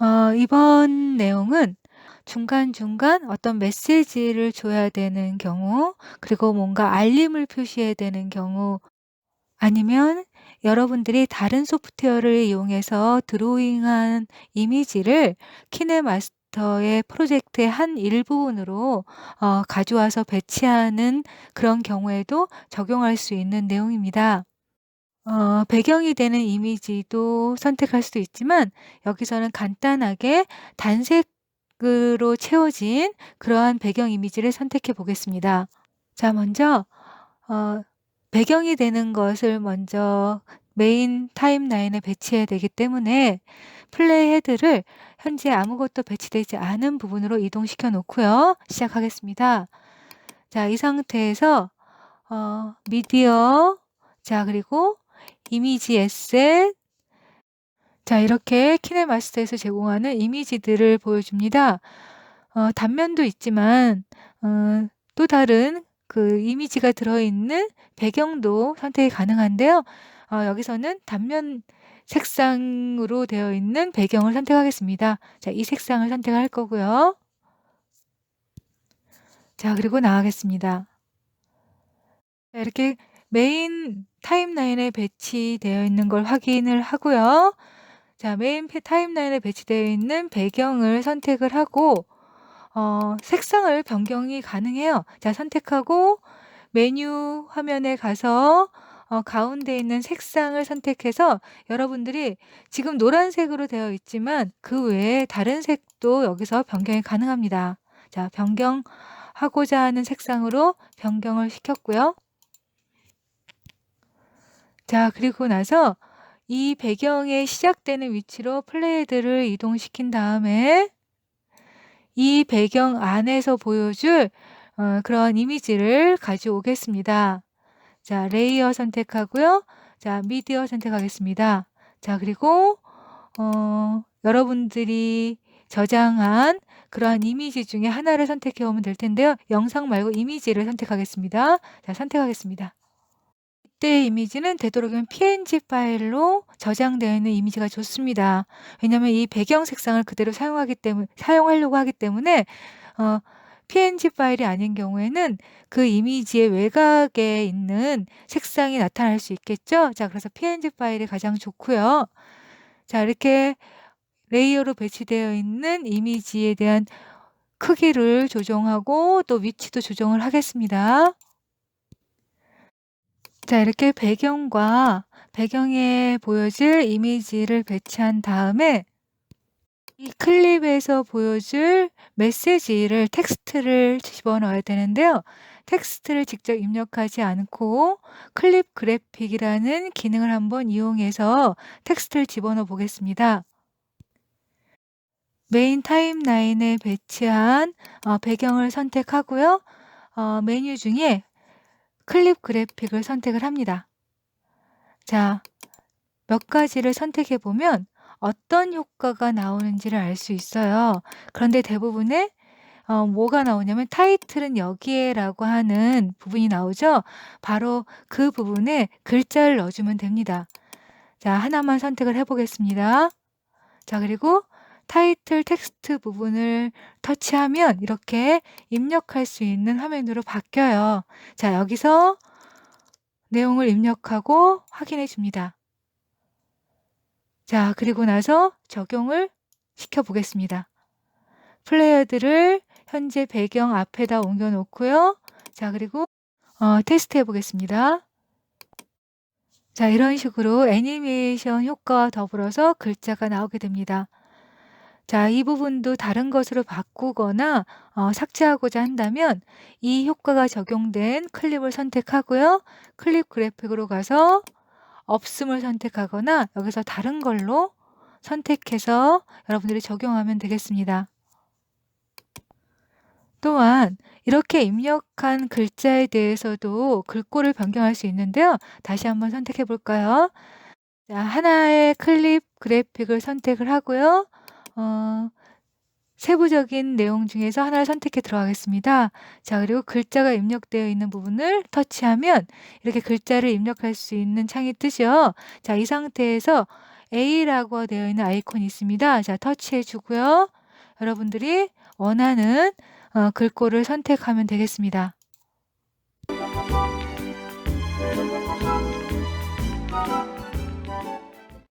어, 이번 내용은 중간중간 어떤 메시지를 줘야 되는 경우, 그리고 뭔가 알림을 표시해야 되는 경우, 아니면 여러분들이 다른 소프트웨어를 이용해서 드로잉한 이미지를 키네마스터의 프로젝트의 한 일부분으로 어, 가져와서 배치하는 그런 경우에도 적용할 수 있는 내용입니다. 어, 배경이 되는 이미지도 선택할 수도 있지만 여기서는 간단하게 단색으로 채워진 그러한 배경 이미지를 선택해 보겠습니다. 자, 먼저 어, 배경이 되는 것을 먼저 메인 타임라인에 배치해야 되기 때문에 플레이 헤드를 현재 아무것도 배치되지 않은 부분으로 이동시켜 놓고요. 시작하겠습니다. 자, 이 상태에서 어, 미디어 자 그리고 이미지 에셋 자 이렇게 키네마스터에서 제공하는 이미지들을 보여줍니다. 어, 단면도 있지만 어, 또 다른 그 이미지가 들어있는 배경도 선택이 가능한데요. 어, 여기서는 단면 색상으로 되어 있는 배경을 선택하겠습니다. 자, 이 색상을 선택할 거고요. 자, 그리고 나가겠습니다. 자, 이렇게 메인 타임라인에 배치되어 있는 걸 확인을 하고요. 자, 메인 타임라인에 배치되어 있는 배경을 선택을 하고 어, 색상을 변경이 가능해요. 자, 선택하고 메뉴 화면에 가서 어, 가운데 있는 색상을 선택해서 여러분들이 지금 노란색으로 되어 있지만 그 외에 다른 색도 여기서 변경이 가능합니다. 자, 변경하고자 하는 색상으로 변경을 시켰고요. 자, 그리고 나서 이 배경에 시작되는 위치로 플레이드를 이동시킨 다음에 이 배경 안에서 보여줄 어, 그런 이미지를 가져오겠습니다. 자, 레이어 선택하고요. 자, 미디어 선택하겠습니다. 자, 그리고 어, 여러분들이 저장한 그러한 이미지 중에 하나를 선택해 오면 될 텐데요. 영상 말고 이미지를 선택하겠습니다. 자, 선택하겠습니다. 이때 이미지는 되도록이면 png 파일로 저장되어 있는 이미지가 좋습니다. 왜냐하면 이 배경 색상을 그대로 사용하기 때문에 사용하려고 하기 때문에 어, png 파일이 아닌 경우에는 그 이미지의 외곽에 있는 색상이 나타날 수 있겠죠. 자, 그래서 png 파일이 가장 좋고요. 자, 이렇게 레이어로 배치되어 있는 이미지에 대한 크기를 조정하고 또 위치도 조정을 하겠습니다. 자, 이렇게 배경과 배경에 보여질 이미지를 배치한 다음에 이 클립에서 보여줄 메시지를 텍스트를 집어넣어야 되는데요. 텍스트를 직접 입력하지 않고 클립 그래픽이라는 기능을 한번 이용해서 텍스트를 집어넣어 보겠습니다. 메인 타임라인에 배치한 어, 배경을 선택하고요. 어, 메뉴 중에 클립 그래픽을 선택을 합니다. 자, 몇 가지를 선택해 보면 어떤 효과가 나오는지를 알 수 있어요. 그런데 대부분의 어, 뭐가 나오냐면 타이틀은 여기에라고 하는 부분이 나오죠. 바로 그 부분에 글자를 넣어주면 됩니다. 자, 하나만 선택을 해보겠습니다. 자, 그리고 타이틀 텍스트 부분을 터치하면 이렇게 입력할 수 있는 화면으로 바뀌어요. 자, 여기서 내용을 입력하고 확인해 줍니다. 자, 그리고 나서 적용을 시켜 보겠습니다. 플레이어들을 현재 배경 앞에다 옮겨 놓고요. 자, 그리고 어, 테스트 해 보겠습니다. 자, 이런 식으로 애니메이션 효과와 더불어서 글자가 나오게 됩니다. 자, 이 부분도 다른 것으로 바꾸거나 어, 삭제하고자 한다면 이 효과가 적용된 클립을 선택하고요. 클립 그래픽으로 가서 없음을 선택하거나 여기서 다른 걸로 선택해서 여러분들이 적용하면 되겠습니다. 또한 이렇게 입력한 글자에 대해서도 글꼴을 변경할 수 있는데요. 다시 한번 선택해 볼까요? 자, 하나의 클립 그래픽을 선택을 하고요. 어, 세부적인 내용 중에서 하나를 선택해 들어가겠습니다. 자, 그리고 글자가 입력되어 있는 부분을 터치하면 이렇게 글자를 입력할 수 있는 창이 뜨죠. 자, 이 상태에서 A라고 되어 있는 아이콘이 있습니다. 자, 터치해 주고요. 여러분들이 원하는 어, 글꼴을 선택하면 되겠습니다.